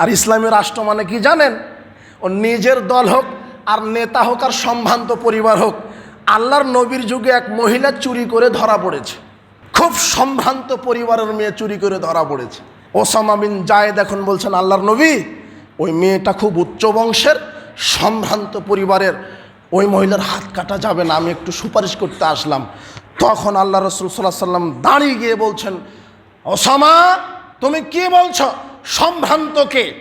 আর ইসলামী রাষ্ট্র মানে কি জানেন? ও নিজের দল হোক আর নেতা হোক আর সম্ভ্রান্ত পরিবার হোক, আল্লাহর নবীর যুগে এক মহিলা চুরি করে ধরা পড়েছে। খুব সম্ভ্রান্ত পরিবারের মেয়ে চুরি করে ধরা পড়েছে। ওসামা বিন জায়েদ এখন বলছেন, আল্লাহর নবী, ওই মেয়েটা খুব উচ্চ বংশের, সম্ভ্রান্ত পরিবারের, ওই মহিলার হাত কাটা যাবে না, আমি একটু সুপারিশ করতে আসলাম। তখন আল্লাহ রসুল সাল্লাহ সাল্লাম দাঁড়িয়ে গিয়ে বলছেন, ওসামা, তুমি কি বলছো? সম্ভ্রান্তকে,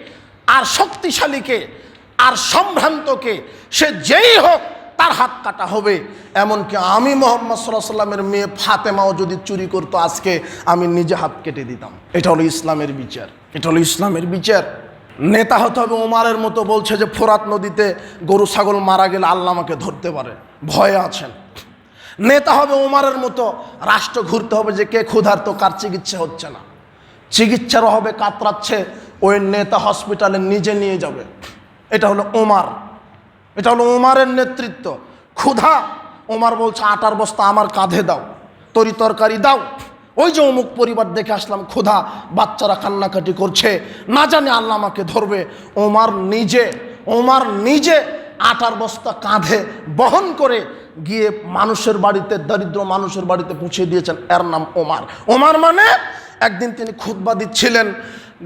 আর শক্তিশালীকে, আর সম্ভ্রান্তকে, সে যেই হোক, তার হাত কাটা হবে। এমনকি আমি মোহাম্মদ সাল্লাহ সাল্লামের মেয়ে ফাতেমাও যদি চুরি করতো আজকে, আমি নিজে হাত কেটে দিতাম। এটা হলো ইসলামের বিচার। এটা হলো ইসলামের বিচার। নেতা হতে হবে ওমারের মতো, বলছে যে ফোরাত নদীতে গরু, ছাগল মারা গেলে আল্লাহ আমাকে ধরতে পারে। ভয়ে আছেন। নেতা হবে ওমারের মতো, রাষ্ট্র ঘুরতে হবে যে কে ক্ষুধার্ত, কার চিকিৎসা হচ্ছে না। চিকিৎসার হবে কাতরাচ্ছে, ওই নেতা হসপিটালে নিজে নিয়ে যাবে। এটা হলো ওমার। এটা হলো ওমারের নেতৃত্ব। ক্ষুধা। ওমার বলছে, আটার বস্তা আমার কাঁধে দাও, তরি তরকারি দাও। ওই যে অমুক পরিবার দেখে আসলাম, ক্ষুধা, বাচ্চারা কান্নাকাটি করছে। না জানে আল্লাহ আমাকে ধরবে। ওমার নিজে ওমার নিজে আটার বস্তা কাঁধে বহন করে গিয়ে মানুষের বাড়িতে, দরিদ্র মানুষের বাড়িতে পৌঁছে দিয়েছেন। এর নাম ওমার। ওমার মানে একদিন তিনি খুতবা দিচ্ছিলেন,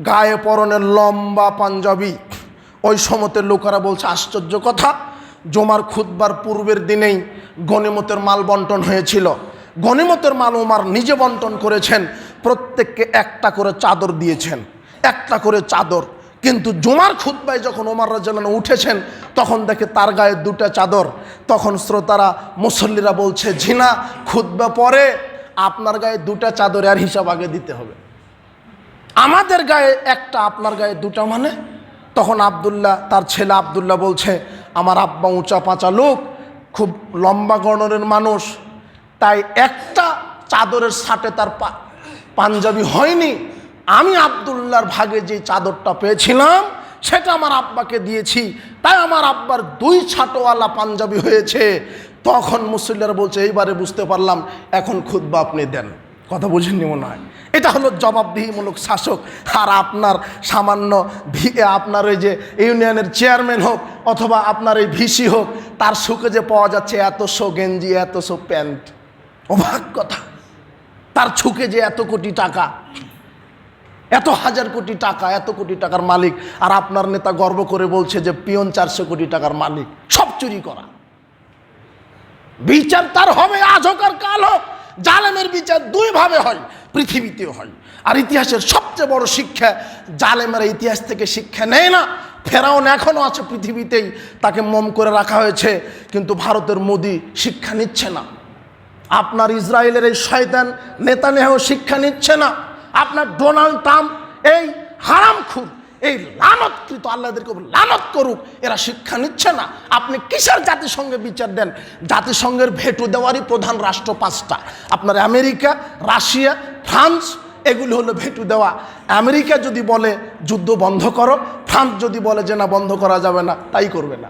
গায়ে পরনের লম্বা পাঞ্জাবি। ওই সমতের লোকেরা বলছে, আশ্চর্য কথা, জমার খুতবার পূর্বের দিনেই গণিমতের মাল বন্টন হয়েছিল। গণিমতের মাল ওমার নিজে বন্টন করেছেন, প্রত্যেককে একটা করে চাদর দিয়েছেন, একটা করে চাদর। কিন্তু জুমার খুতবায় যখন ওমার রাজালান উঠেছেন, তখন দেখে তার গায়ে দুটা চাদর। তখন শ্রোতারা, মুসল্লিরা বলছে, ঝিনা, খুতবা পরে আপনার গায়ে দুটা চাদরে আর হিসাব আগে দিতে হবে। আমাদের গায়ে একটা, আপনার গায়ে দুটা মানে? তখন আবদুল্লাহ, তার ছেলে আবদুল্লাহ বলছে, আমার আব্বা উঁচা পাঁচা লোক, খুব লম্বা গণনের মানুষ। তাই একটা চাদরের সাথে তার পাঞ্জাবি হয়নি। আমি আবদুল্লাহর ভাগে যে চাদরটা পেয়েছিলাম, সেটা আমার আব্বাকে দিয়েছি। তাই আমার আব্বার দুই ছাটোয়ালা পাঞ্জাবি হয়েছে। তখন মুসল্লিরা বলছে, এইবারে বুঝতে পারলাম, এখন খুদ্া আপনি দেন। কথা বুঝেননি মনে হয়। এটা হলো জবাবদিহিমূলক শাসক। আর আপনার সামান্য আপনার ওই যে ইউনিয়নের চেয়ারম্যান হোক অথবা আপনার এই ভিসি হোক, তার সুখে যে পাওয়া যাচ্ছে এতশো গেঞ্জি এতশো প্যান্ট। অবাক কথা। তার ছুকে যে এত কোটি টাকা। এত হাজার কোটি টাকা, এত কোটি টাকার মালিক। আর আপনার নেতা গর্ব করে বলছে যে, পিয়ন চারশো কোটি টাকার মালিক। সব চুরি করা। বিচার তার হবে, আজ হোক আর কাল হোক। জালেমের বিচার দুইভাবে হয়, পৃথিবীতেও হয়। আর ইতিহাসের সবচেয়ে বড় শিক্ষা, জালেমেরা ইতিহাস থেকে শিক্ষা নেয় না। ফেরাউন এখনও আছে পৃথিবীতেই, তাকে মম করে রাখা হয়েছে, কিন্তু ভারতের মোদি শিক্ষা নিচ্ছে না। আপনার ইসরায়েলের এই শয়তান নেতানেহ শিক্ষা নিচ্ছে না। আপনার ডোনাল্ড ট্রাম্প এই হারাম খুব এই লানতকৃত আল্লাহদেরকে লানত করুক, এরা শিক্ষা নিচ্ছে না। আপনি কিসের জাতিসংঘে বিচার দেন? জাতিসংঘের ভেটু দেওয়ারই প্রধান রাষ্ট্র পাঁচটা। আপনার আমেরিকা, রাশিয়া, ফ্রান্স, এগুলি হলো ভেটু দেওয়া। আমেরিকা যদি বলে যুদ্ধ বন্ধ করো, ফ্রান্স যদি বলে যে না, বন্ধ করা যাবে না, তাই করবে না।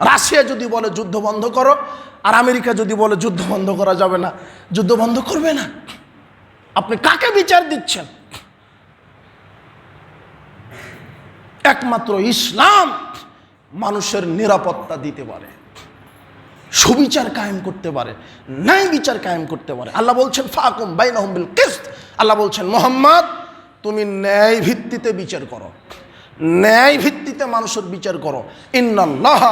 রাশিয়া যদি বলে যুদ্ধ বন্ধ করো, আর আমেরিকা যদি বলে যুদ্ধ বন্ধ করা যাবে না, যুদ্ধ বন্ধ করবে না। আপনি কাকে বিচার দিচ্ছেন? একমাত্র ইসলাম মানুষের নিরাপত্তা দিতে পারে, সুবিচার কায়েম করতে পারে, ন্যায় বিচার কায়েম করতে পারে। আল্লাহ বলছেন, ফাকুম বাইনাহুম বিল কিসত। আল্লাহ বলছেন, মোহাম্মদ, তুমি ন্যায় ভিত্তিতে বিচার করো। ন্যায় ভিত্তিতে মানুষের বিচার করো। ইন্নাল্লাহ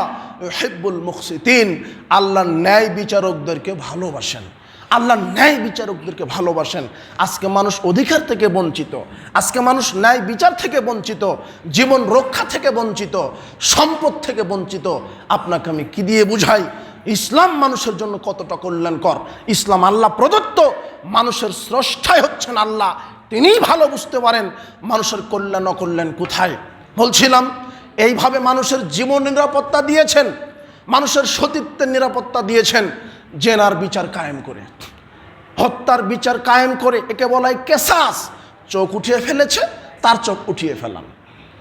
হেব্বুল মুখসিতিন। আল্লাহ ন্যায় বিচারকদেরকে ভালোবাসেন। আল্লাহ ন্যায় বিচারকদেরকে ভালোবাসেন। আজকে মানুষ অধিকার থেকে বঞ্চিত। আজকে মানুষ ন্যায় বিচার থেকে বঞ্চিত। জীবন রক্ষা থেকে বঞ্চিত। সম্পদ থেকে বঞ্চিত। আপনাকে আমি কি দিয়ে বুঝাই? ইসলাম মানুষের জন্য কতটা কল্যাণকর? ইসলাম আল্লাহ প্রদত্ত। মানুষের স্রষ্টাই হচ্ছেন আল্লাহ। তিনিই ভালো বুঝতে পারেন মানুষের কল্যাণ, অকল্যাণ কোথায়। বলছিলাম, এইভাবে মানুষের জীবন নিরাপত্তা দিয়েছেন। মানুষের সতীত্বের নিরাপত্তা দিয়েছেন। জেনার বিচার কায়েম করে, হত্যার বিচার কায়েম করে, একে বলা হয় কেসাস। চোখ উঠিয়ে ফেলেছে, তার চোখ উঠিয়ে ফেলান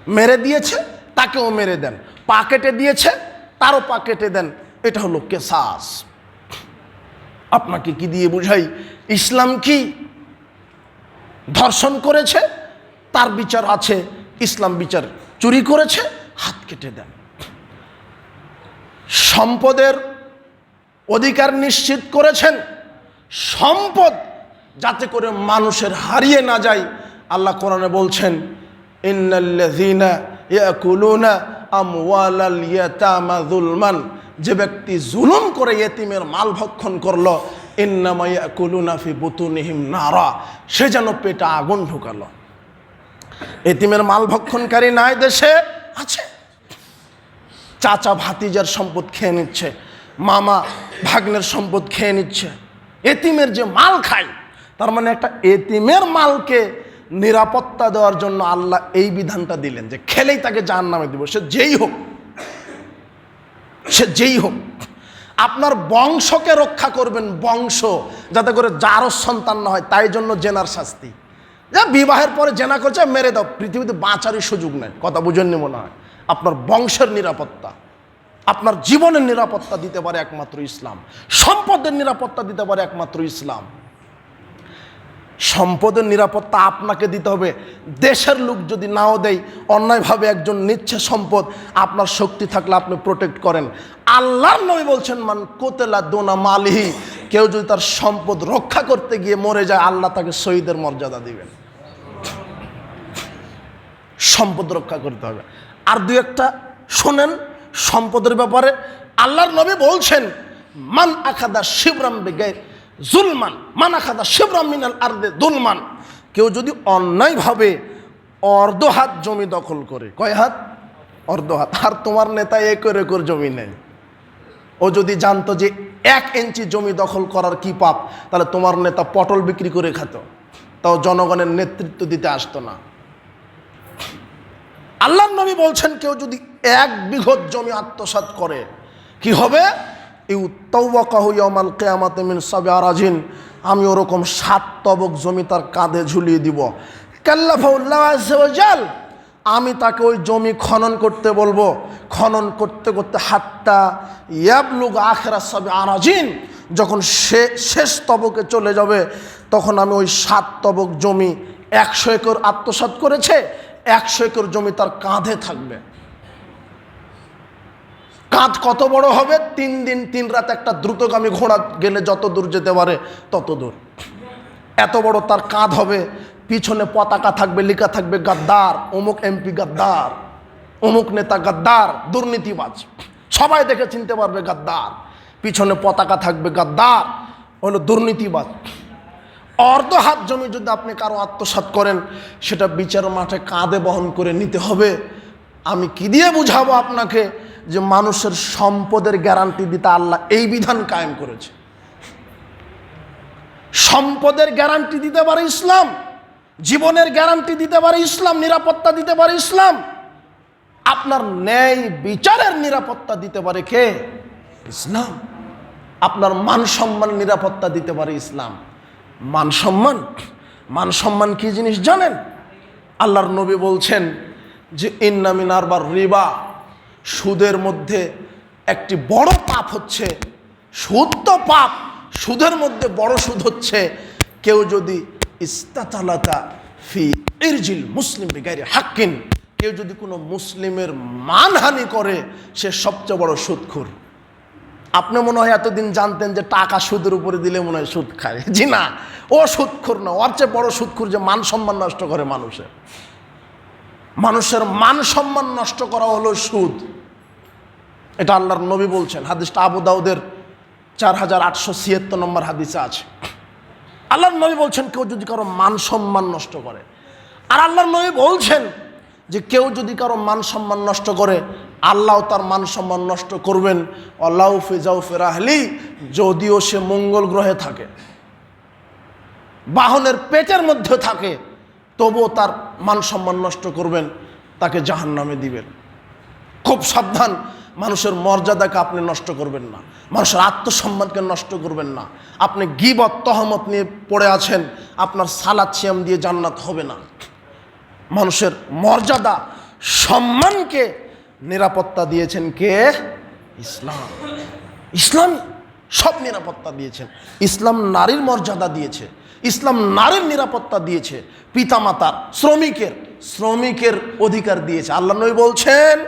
মেরে দিয়েছে, তাকেও মেরে দেন। পা কেটে দিয়েছে, তারও পা কেটে দেন। এটা হলো কেসাস। আপনাকে কি দিয়ে বুঝাই? ইসলাম কি ধর্ষণ করেছে? তার বিচার আছে, ইসলাম বিচার চুরি করেছে, হাত কেটে দেন। সম্পদের অধিকার নিশ্চিত করেছেন। সম্পদ যাতে করে মানুষের হারিয়ে না যায়, আল্লাহ কোরআনে বলছেন, ইন্নাল্লাযীনা যে ব্যক্তি জুলুম করে ইয়েতিমের মাল ভক্ষণ করল, ইন্নামা ইয়াকুলুনা ফি বুতুনিহিম নারা। সে যেন পেটে আগুন ঢুকালো। এতিমের মাল ভক্ষণকারী নাই দেশে, আছে। চাচা ভাতিজার সম্পদ খেয়ে নিচ্ছে। মামা ভাগ্নের সম্পদ খেয়ে নিচ্ছে। এতিমের যে মাল খায়, তার মানে একটা এতিমের মালকে নিরাপত্তা দেওয়ার জন্য আল্লাহ এই বিধানটা দিলেন যে খেলেই তাকে জাহান নামে দিব। সে যেই হোক, সে যেই হোক, আপনার বংশকে রক্ষা করবেন বংশ, যাতে করে যারও সন্তান না হয় তাই জন্য জেনার শাস্তি। যা বিবাহের পরে জেনা করছে, মেরে দাও। পৃথিবীতে বাঁচারই সুযোগ নেই। কথা বুঝেননি মনে হয়? আপনার বংশের নিরাপত্তা। আপনার জীবনের নিরাপত্তা দিতে পারে একমাত্র ইসলাম। সম্পদের নিরাপত্তা দিতে পারে একমাত্র ইসলাম। সম্পদের নিরাপত্তা আপনাকে দিতে হবে। দেশের লোক যদি নাও দেয়, অন্যায়ভাবে একজন নিচ্ছে সম্পদ, আপনার শক্তি থাকলে আপনি প্রোটেক্ট করেন। আল্লাহর নবী বলছেন, মান কোতেলা দোনা মালিহি কেউ যদি তার সম্পদ রক্ষা করতে গিয়ে মরে যায়, আল্লাহ তাকে শহীদের মর্যাদা দিবেন। সম্পদ রক্ষা করতে হবে। আর দু একটা, শোনেন সম্পদের ব্যাপারে আল্লাহর নবী বলছেন, মান আখাদা শিবরাম বেগে জুলমান, মান আখাদা শিবরাম মিনাল আর্দে দুলমান। কেউ যদি অন্যায়ভাবে অর্ধ হাত জমি দখল করে, কয় হাত? অর্ধ হাত। আর তোমার নেতা একর একর জমি নেই। ও যদি জানতো যে এক ইঞ্চি জমি দখল করার কি পাপ, তাহলে তোমার নেতা পটল বিক্রি করে খেত। তাও জনগণের নেতৃত্ব দিতে আসতো না। আল্লাহ নবী বলছেন, কেউ যদি এক বিঘত জমি আত্মসাৎ করে, কি হবে? আমি ওরকম সাত তবক জমি তার কাঁধে ঝুলিয়ে দিব। কাল্লাফাউল্লাহ আমি তাকে ওই জমি খনন করতে বলব। খনন করতে করতে হাতটা ইয়াবলুগ আখেরা সবে আরাজিন যখন সে শেষ তবকে চলে যাবে, তখন আমি ওই সাত তবক জমি একশো একর আত্মসাৎ করেছে একশো একর জমি তার কাঁধে থাকবে। কাঁধ কত বড় হবে? তিন দিন, তিন রাত একটা দ্রুতগামী ঘোড়া গেলে যত দূর যেতে পারে তত দূর। এত বড় তার কাঁধ হবে, পিছনে পতাকা থাকবে, লেখা থাকবে গাদ্দার, অমুক এমপি গাদ্দার, অমুক নেতা গাদ্দার, দুর্নীতিবাজ। সবাই দেখে চিনতে পারবে গাদ্দার। পিছনে পতাকা থাকবে গাদ্দার, হলো দুর্নীতিবাজ। অর্ধ হাত জমি যদি আপনি কারও আত্মসাৎ করেন, সেটা বিচার মাঠে কাঁধে বহন করে নিতে হবে। আমি কি দিয়ে বুঝাবো আপনাকে যে মানুষের সম্পদের গ্যারান্টি দিতে আল্লাহ এই বিধান কায়েম করেছে? সম্পদের গ্যারান্টি দিতে পারে ইসলাম, জীবনের গ্যারান্টি দিতে পারে ইসলাম, নিরাপত্তা দিতে পারে ইসলাম। আপনার ন্যায় বিচারের নিরাপত্তা দিতে পারে কে? ইসলাম। আপনার মান সম্মান নিরাপত্তা দিতে পারে ইসলাম। মান সম্মান। মান সম্মান কি জিনিস জানেন? আল্লাহর নবী বলছেন যে ইন্নামিন আরবার রিবা। সুদের মধ্যে একটি বড় পাপ হচ্ছে, সুদ তো পাপ, সুদের মধ্যে বড় সুদ হচ্ছে, কেউ যদি ইস্তাতালাতা ফি ইরজিল মুসলিম বেগাইরে হাক্কিন, কেউ যদি কোনো মুসলিমের মানহানি করে, সে সবচেয়ে বড় সুদখোর। আপনি মনে হয় এতদিন জানতেন যে টাকা সুদের উপরে দিলে মনে হয় সুদ খায়। জি না, ও সুদখোর না, ওর চেয়ে বড় সুদখোর যে মান সম্মান নষ্ট করে মানুষের। মানুষের মান সম্মান নষ্ট করা হলো সুদ। এটা আল্লাহর নবী বলছেন, হাদিসটা আবু দাউদের চার হাজার আটশো ছিয়াত্তর নম্বর হাদিসে আছে। আল্লাহর নবী বলছেন, কেউ যদি কারও মান সম্মান নষ্ট করে, আর আল্লাহর নবী বলছেন যে কেউ যদি কারও মান সম্মান নষ্ট করে আল্লাহ তার মান সম্মান নষ্ট করবেন। আল্লাহ ফিজাউফে রাহলি যদিও সে মঙ্গল গ্রহে থাকে। বাহনের পেটের মধ্যে থাকে, তবুও তার মান সম্মান নষ্ট করবেন, তাকে জাহান নামে দিবেন। খুব সাবধান, মানুষের মর্যাদাকে আপনি নষ্ট করবেন না। মানুষের আত্মসম্মানকে নষ্ট করবেন না। আপনি গিবত তহমত নিয়ে পড়ে আছেন, আপনার সালাদ সিয়াম দিয়ে জান্নাত হবে না। মানুষের মর্যাদা, সম্মানকে নিরাপত্তা দিয়েছেন কে? ইসলাম। ইসলাম সব নিরাপত্তা দিয়েছেন। ইসলাম নারীর মর্যাদা দিয়েছে। ইসলাম নারীর নিরাপত্তা দিয়েছে। পিতামাতার, শ্রমিকের শ্রমিকের অধিকার দিয়েছে। আল্লাহ নবী বলছেন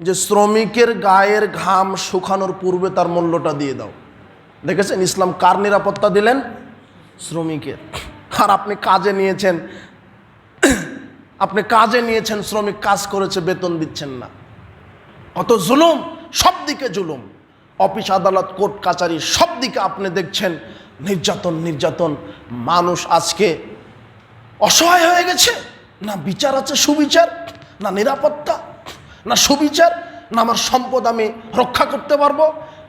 যে, শ্রমিকের গায়ের ঘাম শুকানোর পূর্বে তার মূল্যটা দিয়ে দাও। দেখেছেন ইসলাম কার নিরাপত্তা দিলেন? শ্রমিকের। আর আপনি কাজে নিয়েছেন। আপনি কাজে নিয়েছেন, শ্রমিক কাজ করেছে, বেতন দিচ্ছেন না। অত জুলুম? সব দিকে জুলুম। অফিস, আদালত, কোর্ট, কাচারি সব দিকে আপনি দেখছেন নির্যাতন নির্যাতন। মানুষ আজকে অসহায় হয়ে গেছে। না বিচার আছে সুবিচার, না নিরাপত্তা, না সুবিচার, না আমার সম্পদ আমি রক্ষা করতে পারব।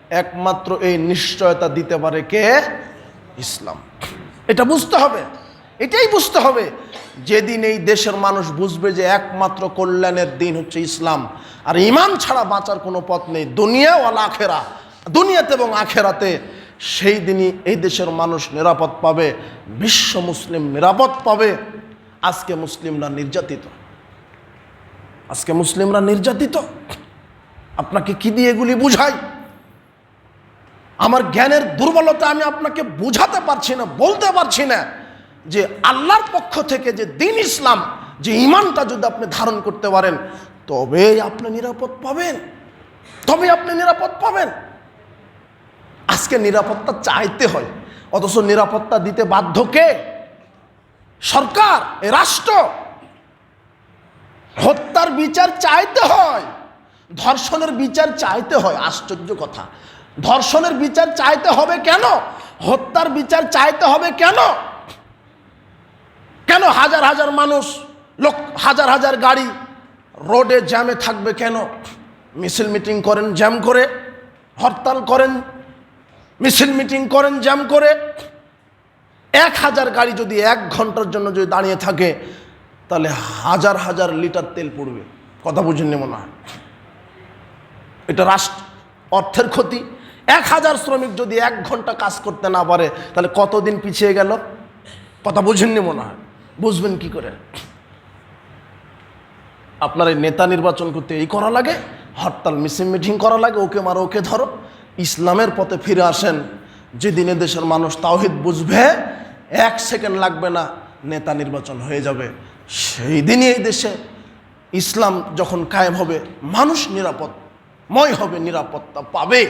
একমাত্র এই নিশ্চয়তা দিতে পারে কে? ইসলাম। এটা বুঝতে হবে। এটাই বুঝতে হবে। যেদিন এই দেশের মানুষ বুঝবে যে একমাত্র কল্যাণের দিন হচ্ছে ইসলাম, আর ইমান ছাড়া বাঁচার কোনো পথ নেই, দুনিয়া ও আখেরা, দুনিয়াতে এবং আখেরাতে সেই দিনই এই দেশের মানুষ নিরাপদ পাবে, বিশ্ব মুসলিম নিরাপদ পাবে। আজকে মুসলিমরা নির্যাতিত। আজকে মুসলিমরা নির্যাতিত। আপনাকে কি দিয়ে এগুলি বুঝাই? আমার জ্ঞানের দুর্বলতা আমি আপনাকে বুঝাতে পারছি না, বলতে পারছি না। যে আল্লাহর পক্ষ থেকে যে দিন ইসলাম, যে ইমানটা যদি আপনি ধারণ করতে পারেন তবেই আপনি নিরাপদ পাবেন। তবে আপনি নিরাপদ পাবেন। আজকে নিরাপত্তা চাইতে হয়, অথচ নিরাপত্তা দিতে বাধ্য কে? সরকার রাষ্ট্র। হত্যার বিচার চাইতে হয়, ধর্ষণের বিচার চাইতে হয়, আশ্চর্য কথা। ধর্ষণের বিচার চাইতে হবে কেন? হত্যার বিচার চাইতে হবে কেন? কেন হাজার হাজার মানুষ, লোক হাজার হাজার গাড়ি রোডে জ্যামে থাকবে কেন? মিছিল মিটিং করেন, জ্যাম করে, হরতাল করেন, মিছিল মিটিং করেন, জ্যাম করে। এক হাজার গাড়ি যদি এক ঘণ্টার জন্য যদি দাঁড়িয়ে থাকে, তাহলে হাজার হাজার লিটার তেল পড়বে। কথা বুঝেননি মনে হয়? এটা রাষ্ট্র, অর্থের ক্ষতি। এক হাজার শ্রমিক যদি এক ঘণ্টা কাজ করতে না পারে, তাহলে কতদিন পিছিয়ে গেল? কথা বুঝেননি মনে হয়? বুঝবেন কি করে? আপনার এই নেতা নির্বাচন করতে এই করা লাগে? হরতাল মিসিং মিটিং করা লাগে? ওকে মারো, ওকে ধরো। ইসলামের পথে ফিরে আসেন। যেদিন দেশের মানুষ তাওহিদ বুঝবে, এক সেকেন্ড লাগবে না, নেতা নির্বাচন হয়ে যাবে। সেই দিনই এই দেশে ইসলাম যখন কায়েম হবে, মানুষ নিরাপদ, ময় হবে, নিরাপত্তা পাবে।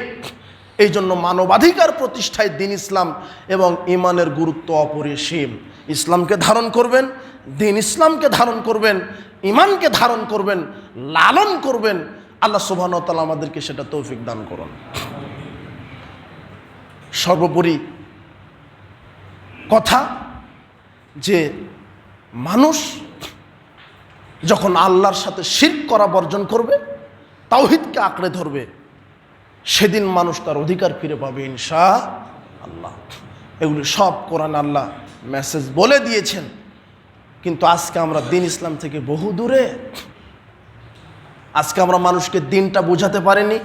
এই জন্য মানবাধিকার প্রতিষ্ঠায় দিন ইসলাম এবং ইমানের গুরুত্ব অপরিসীম। ইসলামকে ধারণ করবেন, দিন ইসলামকে ধারণ করবেন, ইমানকে ধারণ করবেন, লালন করবেন। আল্লাহ সুবাহতাল আমাদেরকে সেটা তৌফিক দান করুন। সর্বোপরি কথা যে মানুষ যখন আল্লাহর সাথে শির করা বর্জন করবে, তাওহিদকে আঁকড়ে ধরবে সেদিন মানুষ তার অধিকার ফিরে পাবে ইনশা আল্লাহ এগুলি সব কোরআন আল্লাহ মেসেজ বলে দিয়েছেন। কিন্তু আজকে আমরা দিন ইসলাম থেকে বহু দূরে। আজকে আমরা মানুষকে দিনটা বুঝাতে পারিনি,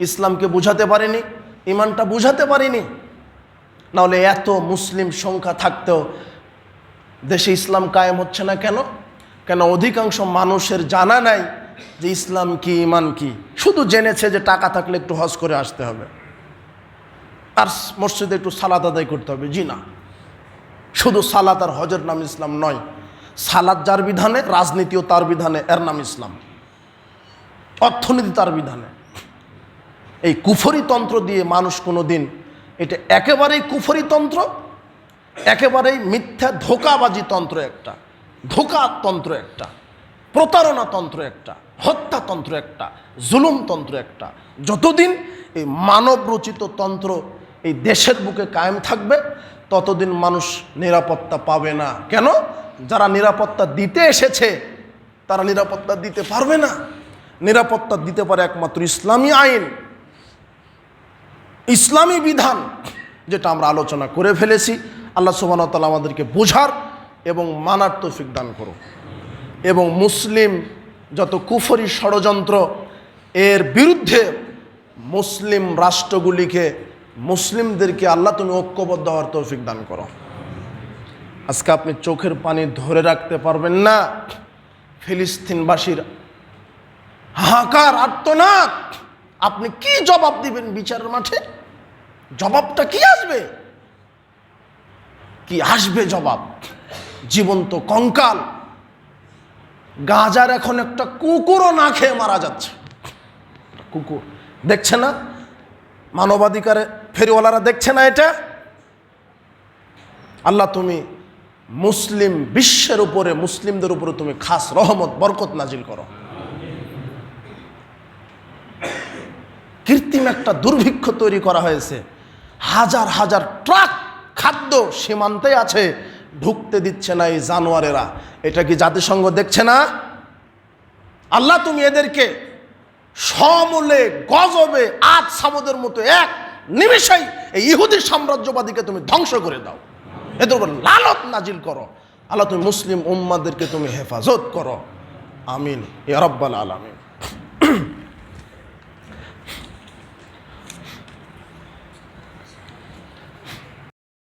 ইসলামকে বুঝাতে পারিনি, ইমানটা বুঝাতে পারিনি। নাহলে এত মুসলিম সংখ্যা থাকতেও দেশে ইসলাম কায়েম হচ্ছে না কেন? কেন অধিকাংশ মানুষের জানা নাই যে ইসলাম কি ইমান কি? শুধু জেনেছে যে টাকা থাকলে একটু হজ করে আসতে হবে। আর মসজিদে একটু সালাদ আদায় করতে হবে। জি না। শুধু সালাত আর হজের নাম ইসলাম নয় সালাদ যার বিধানে রাজনীতিও তার বিধানে, এর নাম ইসলাম। অর্থনীতি তার বিধানে। এই কুফরি তন্ত্র দিয়ে মানুষ কোনো দিন এটা একেবারেই কুফরি তন্ত্র, একেবারেই মিথ্যা ধোকাবাজি তন্ত্র একটা, ধোকা তন্ত্র একটা, প্রতারণা তন্ত্র একটা। হত্যাতন্ত্র একটা জুলুম তন্ত্র একটা। যতদিন এই মানব রচিত তন্ত্র এই দেশের বুকে কায়েম থাকবে, ততদিন মানুষ নিরাপত্তা পাবে না। কেন? যারা নিরাপত্তা দিতে এসেছে, তারা নিরাপত্তা দিতে পারবে না। নিরাপত্তা দিতে পারে একমাত্র ইসলামী আইন। ইসলামী বিধান, যেটা আমরা আলোচনা করে ফেলেছি, আল্লাহ সুবাহতাল আমাদেরকে বোঝার এবং মানার তৌফিক দান করো এবং মুসলিম যত কুফরি ষড়যন্ত্র, এর বিরুদ্ধে মুসলিম রাষ্ট্রগুলিকে, মুসলিমদেরকে আল্লাহ তুমি ঐক্যবদ্ধ হওয়ার তৌফিক দান করো। আজকে আপনি চোখের পানি ধরে রাখতে পারবেন না। ফিলিস্তিনবাসীর হাহাকার, আর্তনাদ। আপনি কি জবাব দিবেন বিচারের মাঠে? জবাবটা কি আসবে? কি আসবে জবাব? জীবন্ত কঙ্কাল। গাজার এখন একটা কুকুরও না খেয়ে মারা যাচ্ছে। কুকুর, দেখছে না? মানবাধিকারে ফেরিওয়ালারা দেখছে না এটা? আল্লাহ তুমি মুসলিম বিশ্বের উপরে, মুসলিমদের উপরে তুমি খাস রহমত, বরকত নাজিল করো। কৃত্রিম একটা দুর্ভিক্ষ তৈরি করা হয়েছে। হাজার হাজার ট্রাক খাদ্য সীমান্তে আছে। ঢুকতে দিচ্ছে না এই জানোয়ারেরা। এটা কি জাতিসংঘ দেখছে না? আল্লাহ তুমি এদেরকে সমূলে, গজবে আজ সামুদের মতো এক নিমিষেই এই ইহুদি সাম্রাজ্যবাদীকে তুমি ধ্বংস করে দাও। এদের উপর লালত নাজিল করো। আল্লাহ তুমি মুসলিম উম্মাদেরকে তুমি হেফাজত করো। আমিন। ইয়ারব্বাল আলামিন।